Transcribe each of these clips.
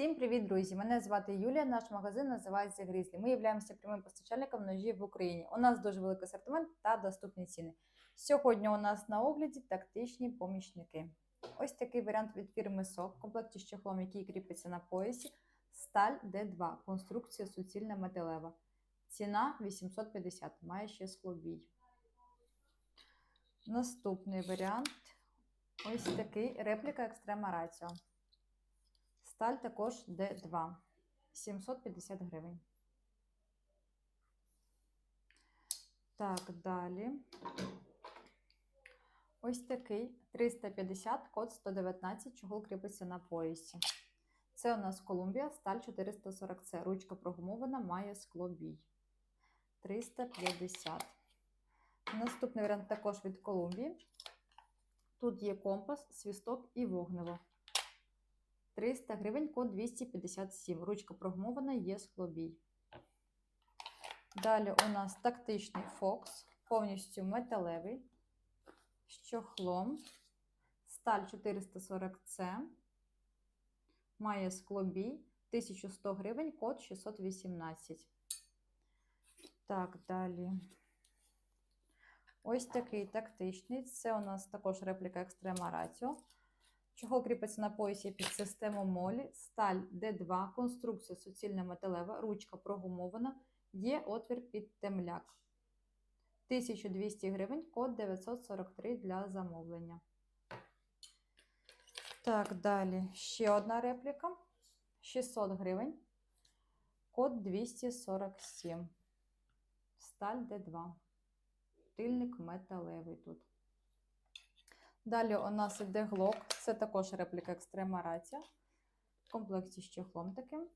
Всім привіт, друзі! Мене звати Юлія. Наш магазин називається Грізлі. Ми являємося прямим постачальником ножів в Україні. У нас дуже великий асортимент та доступні ціни. Сьогодні у нас на огляді тактичні помічники. Ось такий варіант від фірми СОК, в комплекті з чехлом, який кріпиться на поясі. Сталь D2, конструкція суцільна металева. Ціна 850, має ще склобій. Наступний варіант ось такий репліка Екстрема Раціо. Сталь також D2. 750 гривень. Так, далі. Ось такий 350, код 119, чохол кріпиться на поясі. Це у нас Колумбія, сталь 440C. Ручка прогумована, має склобій. 350. Наступний варіант також від Колумбії. Тут є компас, свісток і вогнево. 300 гривень, код 257. Ручка прогумована, є склобій. Далі у нас тактичний Фокс, повністю металевий, з чохлом. Сталь 440C. Має склобій. 1100 гривень, код 618. Так, далі. Ось такий тактичний. Це у нас також репліка Екстрема Раціо. Чохол кріпиться на поясі під систему молі, сталь D2, конструкція суцільна металева, ручка прогумована, є отвір під темляк. 1200 гривень, код 943 для замовлення. Так, далі ще одна репліка. 600 гривень, код 247. Сталь D2. Тильник металевий тут. Далі у нас іде глок, це також репліка Екстрема Рація. В комплекті з чехлом таким.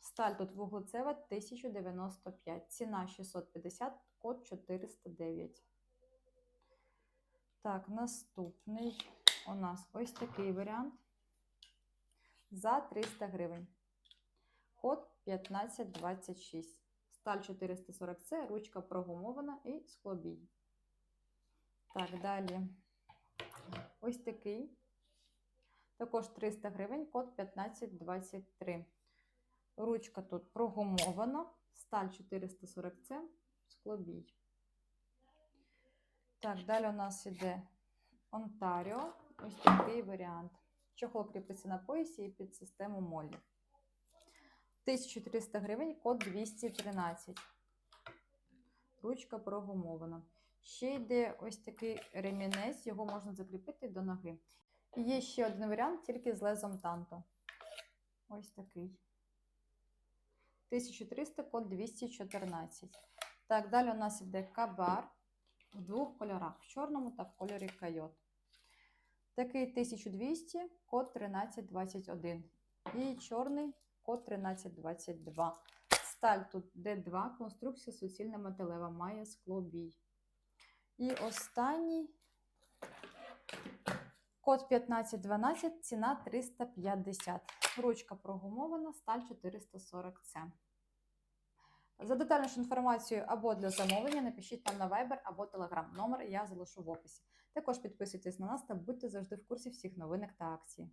Сталь тут вуглецева 1095. Ціна 650, код 409. Так, наступний у нас ось такий варіант. За 300 гривень. Код 1526. Сталь 440C, ручка прогумована і склобій. Так, далі. Ось такий. Також 300 гривень, код 1523. Ручка тут прогумована. Сталь 440C, склобій. Так, далі у нас іде Онтаріо. Ось такий варіант. Чохол кріпиться на поясі і під систему молі. 1300 гривень, код 213. Ручка прогумована. Ще йде ось такий ремінець, його можна закріпити до ноги. І є ще один варіант, тільки з лезом танто. Ось такий. 1300 код 214. Так, далі у нас йде кабар в двох кольорах: в чорному та в кольорі койот. Такий 1200, код 1321. І чорний код 1322. Сталь тут D2, конструкція суцільна металева, має склобій. І останній код 1512, ціна 350. Ручка прогумована, сталь 440C. За детальнішу інформацію або для замовлення напишіть там на Viber або Telegram. Номер я залишу в описі. Також підписуйтесь на нас та будьте завжди в курсі всіх новинок та акцій.